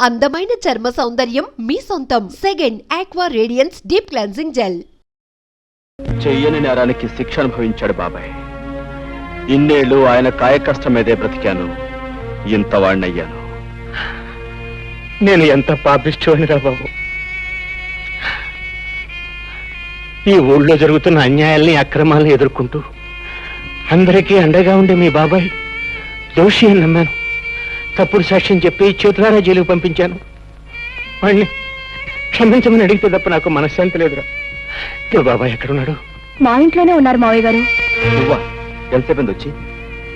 అందమైన చర్మ సౌందర్యం మీ సొంతం. Second aqua radiance deep cleansing gel చెయ్యని నేరానికి శిక్ష అనుభవించాడు బాబాయ్. ఇన్నేళ్ళు ఆయన కాయకష్టం మీదే బ్రతికాను. ఇంత వాణ్ణయ్యాను నేను ఎంత పాపిష్టోనిరా బాబు? ఈ ఊళ్ళో జరుగుతున్న అన్యాయాల్ని అక్రమాల్ని ఎదుర్కొంటూ అందరికీ అండగా ఉండే మీ బాబాయ్ దోషి అని నమ్మాను. తప్పుడు సాక్ష్యం చెప్పి చేతులారా జైలుకు పంపించాను. వాణ్ణి క్షమించమని అడిగితే తప్ప నాకు మనశ్శాంతి లేదురా. బాబాయ్ ఎక్కడున్నాడు? మా ఇంట్లోనే ఉన్నారు మావయ్య గారు. నువ్వా? ఎంతసేపు వచ్చి?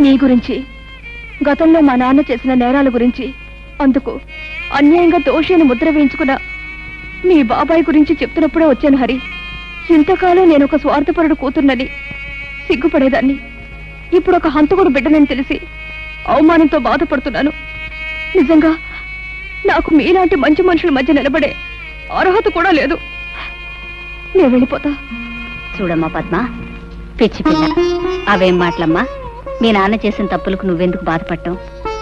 నీ గురించి గతంలో మా నాన్న చేసిన నేరాల గురించి అందుకు అన్యాయంగా దోషి అని ముద్ర వేయించుకున్న మీ బాబాయ్ గురించి చెప్తున్నప్పుడే వచ్చాను హరి. ఇంతకాలం నేను ఒక స్వార్థపరుడు కూతుర్నని సిగ్గుపడేదాన్ని. ఇప్పుడు ఒక హంతకుడు బిడ్డనని తెలిసి అవమానంతో బాధపడుతున్నాను. నిజంగా నాకు మీలాంటి మంచి మనుషుల మధ్య నిలబడే అర్హత కూడా లేదు. నేను వెళ్ళిపోతా. చూడమ్మా పద్మ పిచ్చి పిల్ల. అవేం మాటలమ్మా? మీ నాన్న చేసిన తప్పులకు నువ్వెందుకు బాధపడటం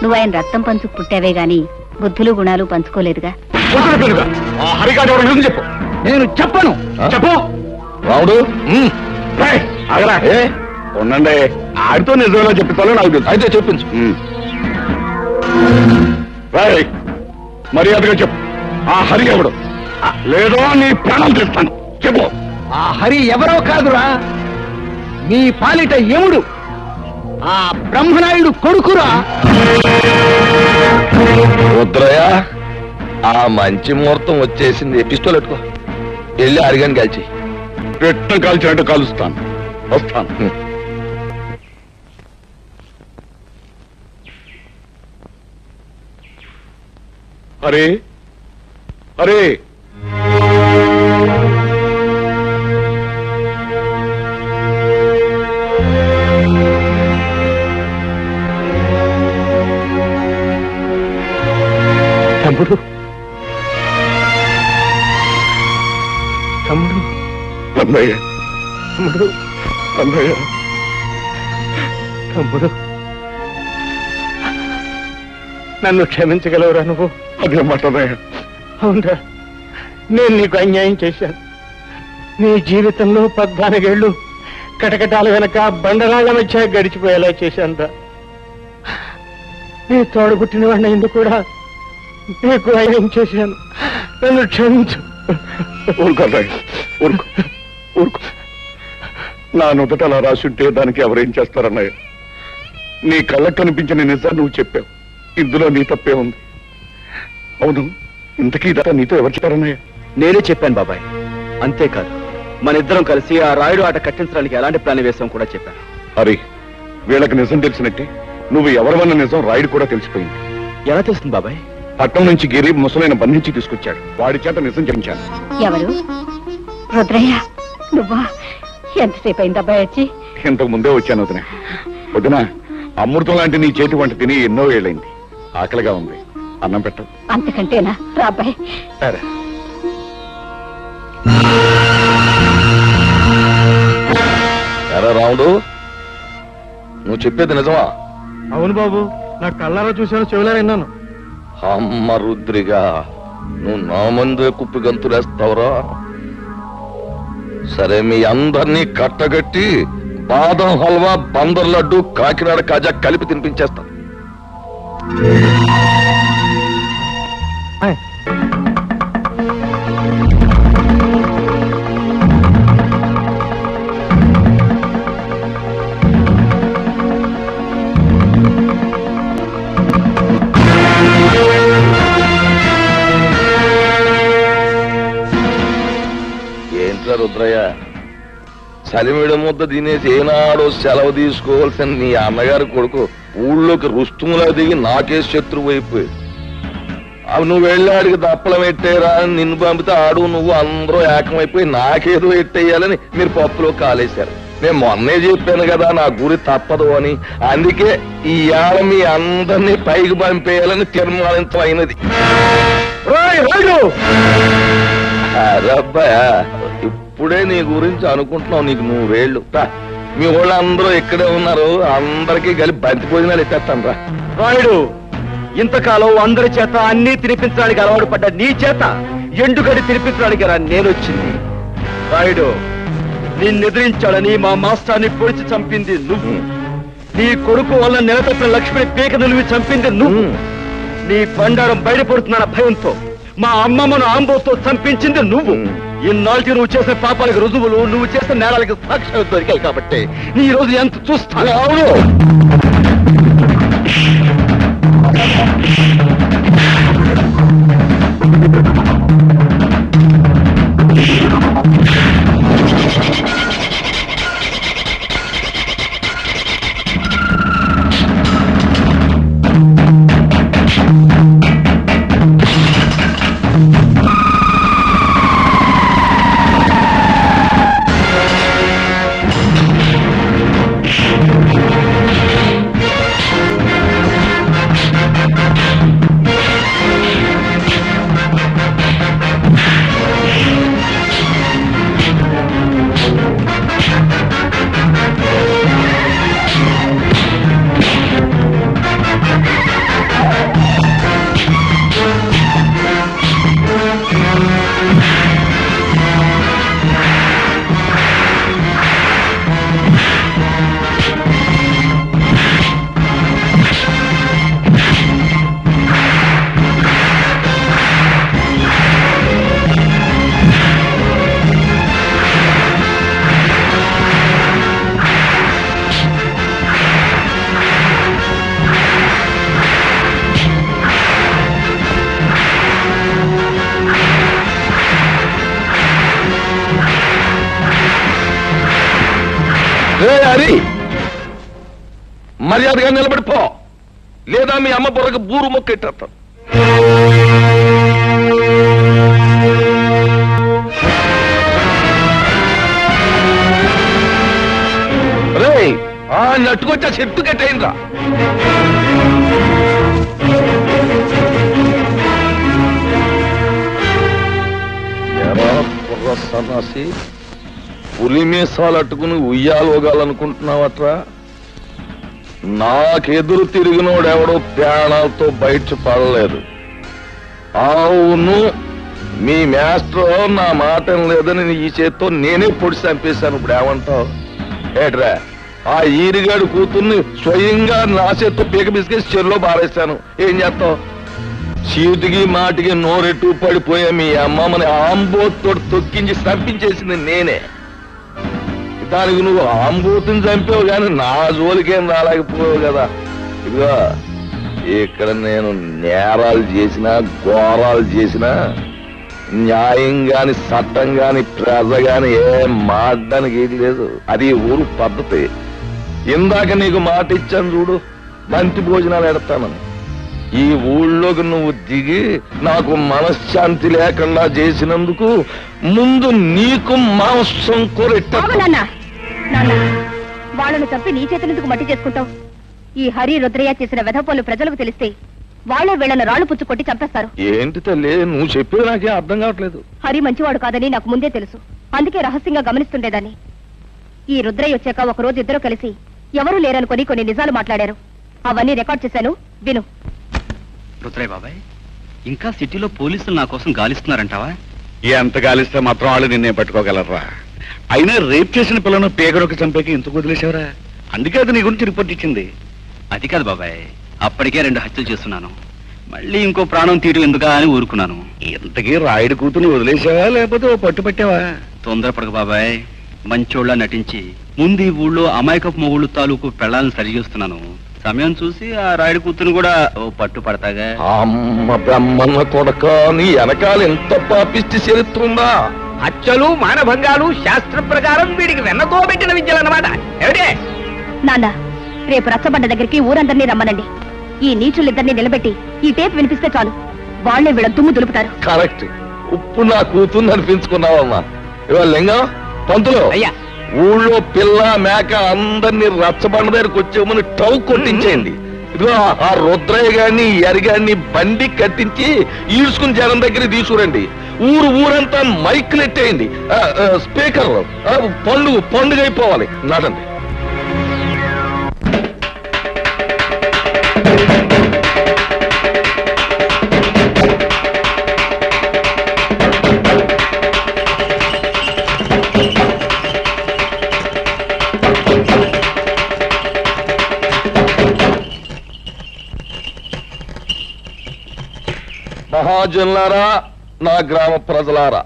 నువ్వు ఆయన రక్తం పంచుకు పుట్టావే గాని బుద్ధులు గుణాలు పంచుకోలేదుగా? చెప్పు. నేను చెప్పను. చెప్పు. ఉండండి. ఆడితో నిజంలో చెప్తాలో నాకు తెలుసు. అయితే చెప్పించు. రాయ్ మర్యాదగా చెప్పు. ఆ హరి ఎవడు? లేదో నీ ప్రాణం తెస్తాను. చెప్పు. ఆ హరి ఎవరో కాదురా. మీ పాలిట యముడు. ఆ బ్రహ్మనాయుడు కొడుకురా. రుద్రయ్య ఆ మంచి ముహూర్తం వచ్చేసింది. పిస్తోల్ ఎట్టుకో. వెళ్ళి అరిగాని కాల్చి పెట్టం కాల్చినట్టు కాలుస్తాను. వస్తాను. అరే అరే. తమ్ముడు. తమ్ముడు. అన్నయ్య. తమ్ముడు. అన్నయ్య. తమ్ముడు. నన్ను క్షమించగలవురా నువ్వు? అదే మాట అన్నయ్య అవునరా నేను నీకు అన్యాయం చేశాను. నీ జీవితంలో పద్నాలుగేళ్ళు కటకటాల వెనక బండరాళ్ళ మధ్య గడిచిపోయేలా చేశానురా. నీ తోడబుట్టిన వాడిని ఎందుకు కూడా నీకు అన్యాయం చేశాను. నన్ను క్షమించు. ఊరుకో ఊరుకో ఊరుకో. నా నుదట అలా రాసుంటే దానికి ఎవరేం చేస్తారన్నయ్య? నీ కళ్ళకు కనిపించిన నిజాన్ని నువ్వు చెప్పావు. ఇందులో నీ తప్పే ఉంది. అవును ఇంతకీ ఇదంతా నీతో ఎవరు చెప్పారన్నయ్య? నేనే చెప్పాను బాబాయ్. అంతేకాదు మన ఇద్దరం కలిసి ఆ రాయుడు ఆట కట్టించడానికి ఎలాంటి ప్లాన్ వేసాం కూడా చెప్పాను. హరి వీళ్ళకి నిజం తెలిసినట్టే నువ్వు ఎవరివన్న నిజం రాయుడు కూడా తెలిసిపోయింది. ఎలా తెలుస్తుంది బాబాయ్? పట్నం నుంచి గిరి ముసలైన బంధించి తీసుకొచ్చాడు. వాడి చేత నిజం చెప్పించాను. ఎవరు? రుద్రయ్య. నువ్వా? ఎంతసేపు అయింది అబ్బాయి వచ్చి? ఇంతకు ముందే వచ్చాను వదిన. వదిన అమృతం లాంటి నీ చేతి వంట తిని ఎన్నో ఏళ్ళైంది. ఆకలిగా ఉంది. అన్నం పెట్టు. అంతకంటేనా? రా అబ్బాయి. సరే. ఎరా రాముడు నువ్వు చెప్పేది నిజమా? అవును బాబు నా కళ్ళారా చూశాను చెవులారా విన్నాను. అమ్మ రుద్రిగా నువ్వు నా ముందే కుప్పి గంతులేస్తావురా. సరే మీ అందరినీ కట్టగట్టి బాదం హల్వా బందర్ లడ్డు కాకినాడ కాజా కలిపి తినిపించేస్తా. ఏంట్రా రుద్రయ్య? సలిమిడ ముద్ద తినేసి ఏనాడో సెలవు తీసుకోవాల్సిన నీ అన్నగారి కొడుకు ఊళ్ళోకి రుస్తుములా దిగి నాకే శత్రువు అయిపోయాడు. అవి నువ్వు వెళ్ళాడికి దప్పలం ఎట్టేరా అని నిన్ను పంపితే ఆడు నువ్వు అందరూ ఏకమైపోయి నాకేదో ఎట్టేయాలని మీరు పప్పులో కాలేశారు. నేను మొన్నే చెప్పాను కదా నా గురి తప్పదు అని. అందుకే ఈ ఏళ మీ అందరినీ పైకి పంపేయాలని తీర్మానించడం అయినది. ఇప్పుడే నీ గురించి అనుకుంటున్నావు నీకు రా, మీ వాళ్ళు అందరూ ఇక్కడే ఉన్నారు అందరికీ కలిపి బంతి భోజనాలు ఎత్తేస్తాను రా. రాయుడు ఇంతకాలం అందరి చేత అన్ని తినిపించడానికి అలవాటు పడ్డ నీ చేత ఎండుగడి తినిపించడానికి రా నేనొచ్చింది. రాయుడు నిన్ను ఎదిరించాడని మా మాస్టర్ని పొడిచి చంపింది నువ్వు. నీ కొడుకు వల్ల నిలతప్పిన లక్ష్మిని పీక నిలివి చంపింది నువ్వు. నీ బండారం బయటపడుతున్న భయంతో మా అమ్మమ్మను ఆంబోతో చంపించింది నువ్వు. ఇన్నాళ్ళకి నువ్వు చేసిన పాపాలకు రుజువులు నువ్వు చేసిన నేరాలకి సాక్ష్యాలు దొరికాయి కాబట్టి నీ రోజు ఎంత చూస్తాను. అవును. రే మర్యాదగా నిలబడిపో. లేదా మీ అమ్మ బుర్రకు బూరు మొక్కెట్టేస్తాను రే ఆ నట్టుకొచ్చా చెట్టు కట్టయిందా? సన్నాసి పులి మీసాలు అట్టుకుని ఉయ్యాలోగాలనుకుంటున్నావట్రా నాకెదురు తిరిగినోడెవడో ప్రాణాలతో బయట పడలేదు. అవును మీ మాస్టర్ నా మాట లేదని ఈ చేత్తో నేనే పొడి చంపేశాను ఇప్పుడు ఏమంటావు ఏట్రా ఆ ఈరిగాడు కూతుర్ని స్వయంగా నా చేత్తో పీక బిస్కెట్ చెరులో బారేశాను ఏం చేస్తావు? చీటికి మాటికి నోరెట్టు పడిపోయే మీ అమ్మమ్మని ఆంబోతో తొక్కించి చంపించేసింది నేనే. దానికి నువ్వు ఆంబోతుని చంపావు కానీ నా జోలికేం రాలేకపోయావు కదా. ఇదిగో ఇక్కడ నేను నేరాలు చేసినా ఘోరాలు చేసినా న్యాయం గాని చట్టం గాని ప్రజ గాని ఏం మాడడానికి ఏది లేదు. అది ఊరు పద్ధతి. ఇందాక నీకు మాట ఇచ్చాను చూడు బంతి భోజనాలు ఎడతానని. ఈ ఊళ్ళోకి నువ్వు దిగి నాకు మనశ్శాంతి లేకుండా చేసినందుకు ముందు నీకు మాంసం కూరెట్ట వాళ్ళను చంపి నీ చేతులెందుకు మట్టి చేసుకుంటావు? ఈ హరి రుద్రయ్య చేసిన వెధపోలు ప్రజలకు తెలిస్తే వాళ్ళే వీళ్ళను రాళ్ళు పుచ్చు కొట్టి చంపేస్తారు. ఏంటి తల్లి నువ్వు చెప్పేది నాకే అర్థం కావట్లేదు. హరి మంచివాడు కాదని నాకు ముందే తెలుసు. అందుకే రహస్యంగా గమనిస్తుండేదాన్ని. ఈ రుద్రయ్య వచ్చాక ఒక రోజు ఇద్దరు కలిసి ఎవరూ లేరనుకొని కొన్ని నిజాలు మాట్లాడారు. అవన్నీ రికార్డ్ చేశాను. విను. రుద్రయ్య బాబాయ్ ఇంకా సిటీలో పోలీసులు నా కోసం గాలిస్తున్నారంటావా? ఎంత గాలిస్తే మాత్రం వాళ్ళు నిన్నే పట్టుకోగలరా అయినా రేప్ చేసిన పిల్లను పేగడొక చంపేకి ఎందుకు వదిలేశావురా అందుకే అది నీ గురించి రిపోర్ట్ ఇచ్చింది. అది కాదు బాబాయ్ అప్పటికే రెండు హత్యలు చేస్తున్నాను. మళ్ళీ ఇంకో ప్రాణం తీయడం ఎందుకా అని ఊరుకున్నాను. ఇంతకీ రాయుడు కూతుని వదిలేసావా లేకపోతే ఓ పట్టు పట్టావా? తొందరపడక బాబాయ్ మంచోళ్ళ నటించి ముందు ఈ ఊళ్ళో అమాయకపు మొగుళ్ళు తాలూకు పెళ్ళాలను సరిచేస్తున్నాను. సమయం చూసి ఆ రాయుడు కూతురు కూడా ఓ పట్టు పడతాగా? అమ్మ బ్రహ్మన్న కొడక నీ వెనకాల ఎంత పాపిష్టి చరిత్ర ఉందా? హత్యలు మానభంగాలు శాస్త్ర ప్రకారం వీడికి వెన్నతో పెట్టిన విద్యలు అన్నమాట ఏమిటే? నాన్న రేపు రచ్చబండ దగ్గరికి ఊరందరినీ రమ్మనండి. ఈ నీచులిద్దరిని నిలబెట్టి ఈ టేప్ వినిపిస్తే చాలు. వాళ్ళే వీళ్ళ దుమ్ము దులుపుతారు. కరెక్ట్. ఇప్పుడు నా కూతుర్ని అనిపించుకున్నావమ్మా. ఇవాళ లింగం పంతులు. అయ్యా. ఊళ్ళో పిల్ల మేక అందరినీ రచ్చబండ దగ్గరికి వచ్చేమని టౌ కొట్టించేయండి. ఇదిగో ఆ రుద్రయ్య గారిని ఈ ఎరిగాన్ని బండి కట్టించి ఈడ్చుకుని జనం దగ్గర తీసుకురండి. ఊరు ఊరంతా మైక్లు ఎట్టేయండి స్పీకర్ పండుగ పండుగ అయిపోవాలి. నడండి. మహాజనులారా నా గ్రామ ప్రజలారా.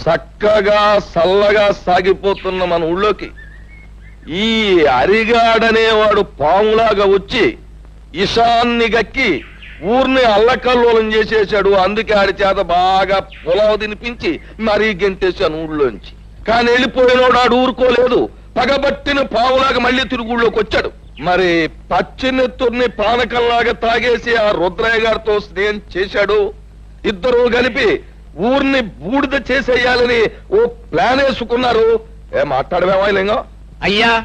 చక్కగా సల్లగా సాగిపోతున్న మన ఊళ్ళోకి ఈ అరిగాడనేవాడు పాములాగా వచ్చి ఇషాన్ని గక్కి ఊర్ని అల్లకల్లోలం చేసేశాడు. అందుకే ఆడి చేత బాగా పొలవ తినిపించి మరీ గెంటేశాను ఊళ్ళోంచి. కానీ వెళ్ళిపోయినోడు ఆడు ఊరుకోలేదు. పగబట్టిన పావులాగా మళ్ళీ తిరుగుళ్ళోకి వచ్చాడు. మరి పచ్చినెత్తుర్ని పానకంలాగా తాగేసి ఆ రుద్రయ్య గారితో స్నేహం చేశాడు. ఇద్దరు కలిపి ఊర్ని బూడిద చేసేయాలని ఓ ప్లాన్ వేసుకున్నారు. ఏ మాట్లాడమేమా లింగం? అయ్యా!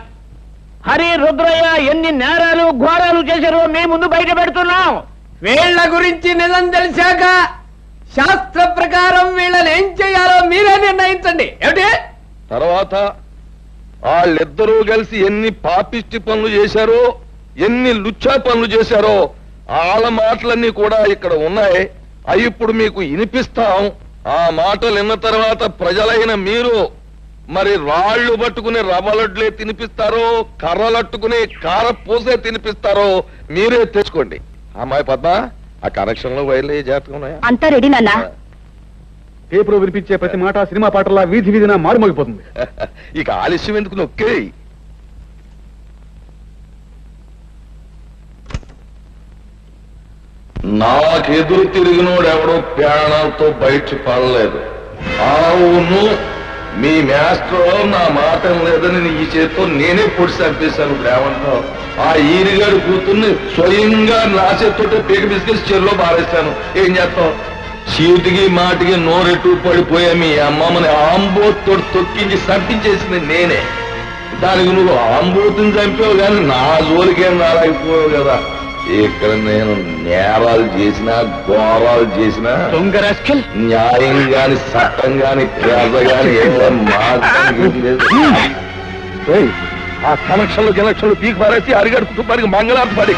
హరి రుద్రయ్య ఎన్ని నేరాలు ఘోరాలు చేశారో మీ ముందు బయట పెడుతున్నాం. వీళ్ళ గురించి నిజం తెలిసాక శాస్త్ర ప్రకారం వీళ్ళని ఏం చేయాలో మీరే నిర్ణయించండి. ఏమిటి? తర్వాత వాళ్ళిద్దరూ కలిసి ఎన్ని పాపిష్టి పనులు చేశారో ఎన్ని లుచ్చా పనులు చేశారో వాళ్ళ మాటలన్నీ కూడా ఇక్కడ ఉన్నాయి. అవి ఇప్పుడు మీకు వినిపిస్తాం. ఆ మాటలు విన్న తర్వాత ప్రజలైన మీరు మరి రాళ్ళు పట్టుకుని రవ్వలడ్లే తినిపిస్తారో కర్రలట్టుకుని కార పూసే తినిపిస్తారో మీరే తెచ్చుకోండి అమ్మాయి పద్మ ఆ కనెక్షన్లో వైర్లు జాతకం అంతా రెడీ నాన్న. పేపర్ వినిపించే ప్రతి మాట సినిమా పాటలా వీధి వీధిన మారుమోగిపోతుంది. ఇక ఆలస్యం ఎందుకు నొక్కే నాకెదురు తిరిగినోడు ఎవడో ప్రాణాలతో బయట పడలేదు. అవును మీ మాస్టర్ నా మాట లేదని ఈ చేతితో నేనే పొడి చంపేశాను ఏమంటావు ఆ ఈరిగాడు కూతుర్ని స్వయంగా నా చేతితో పీక బిజినెస్ చెరులో బారేశాను ఏం చేస్తావు? చీటికి మాటికి నోరెట్టు పడిపోయా మీ అమ్మమ్మని ఆంబోతో తొక్కించి చంపించేసింది నేనే. దానికి నువ్వు ఆంబోతుని చంపావు కానీ నా జోలికేం రాలేకపోయావు కదా. ఇక్కడ నేను నేరాలు చేసినా ఘోరాలు చేసినా న్యాయం గాని చట్టం గాని పేద గాని ఆ కనెక్షన్లు కనెక్షన్లు పీకి పారేసి అరిగాడు కుటుంబానికి మంగళార్థ పడి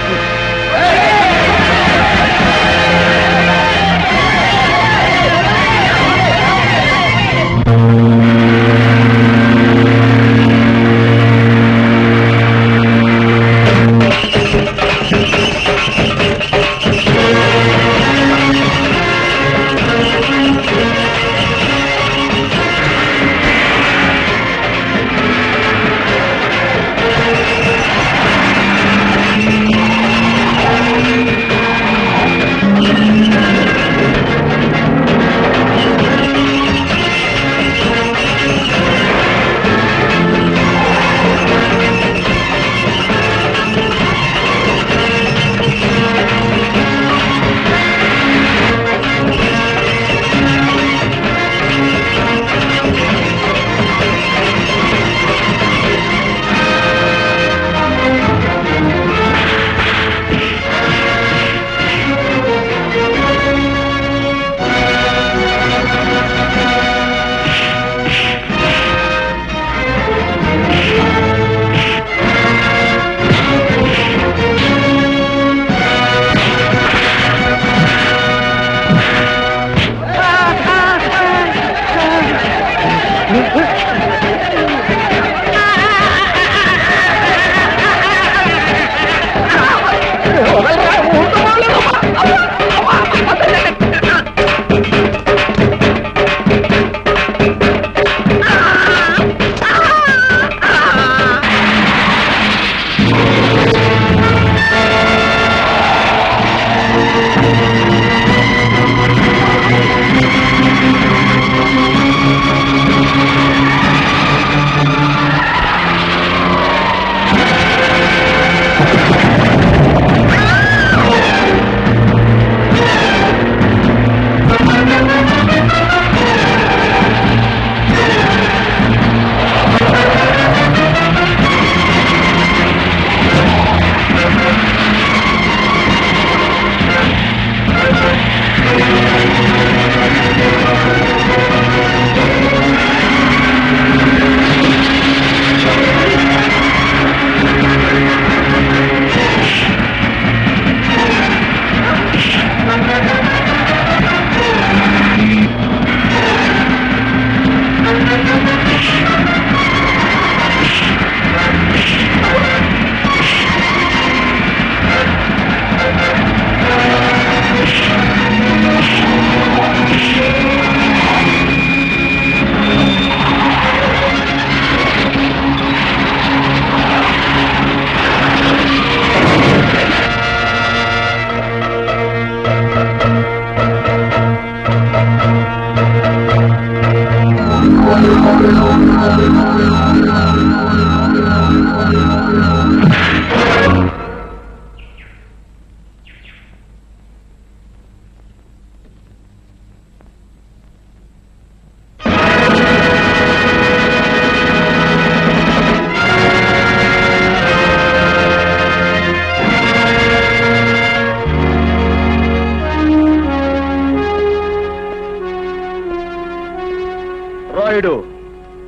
నేడు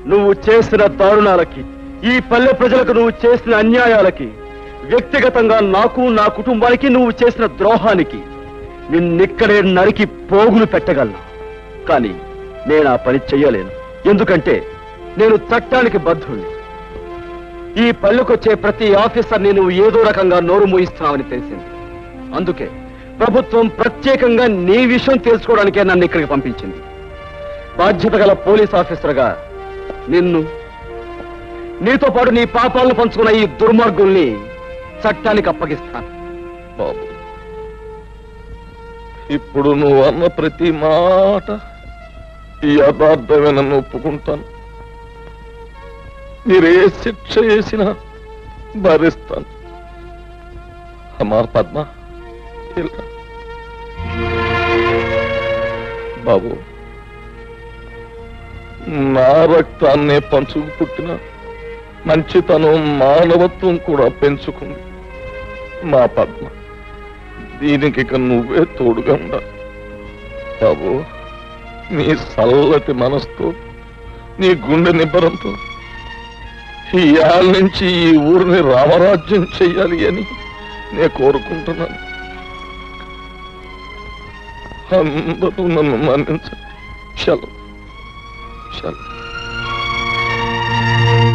నువ్వు చేసిన దారుణాలకి ఈ పల్లె ప్రజలకు నువ్వు చేసిన అన్యాయాలకి వ్యక్తిగతంగా నాకు నా కుటుంబానికి నువ్వు చేసిన ద్రోహానికి నిన్నిక్కడే నరికి పోగులు పెట్టగలను. కానీ నేను ఆ పని చెయ్యలేను. ఎందుకంటే నేను చట్టానికి బద్ధుణ్ణి. ఈ పల్లెకొచ్చే ప్రతి ఆఫీసర్ని నువ్వు ఏదో రకంగా నోరు మూయిస్తున్నావని తెలిసింది. అందుకే ప్రభుత్వం ప్రత్యేకంగా నీ విషయం తెలుసుకోవడానికే నన్ను ఇక్కడికి పంపించింది. బాధ్యత గల పోలీస్ ఆఫీసర్గా నిన్ను నీతో పాటు నీ పాపాలను పంచుకున్న ఈ దుర్మార్గుల్ని చట్టానికి అప్పగిస్తాను. బాబు ఇప్పుడు నువ్వు అన్న ప్రతి మాట ఈ యథార్థమే నన్ను ఒప్పుకుంటాను. మీరే శిక్ష చేసినా భరిస్తాను. అమ్మా పద్మ బాబు నా రక్తాన్నే పంచుకు పుట్టిన మంచితనం మానవత్వం కూడా పెంచుకుంది. మా పద్మ దీనికి ఇక నువ్వే తోడుగా ఉండ. బాబు నీ చల్లటి మనసుతో నీ గుండె నిబ్బరంతో ఈ నుంచి ఈ ఊరిని రామరాజ్యం చెయ్యాలి అని నేను కోరుకుంటున్నాను. అందరూ నన్ను మన్నించండి. చలో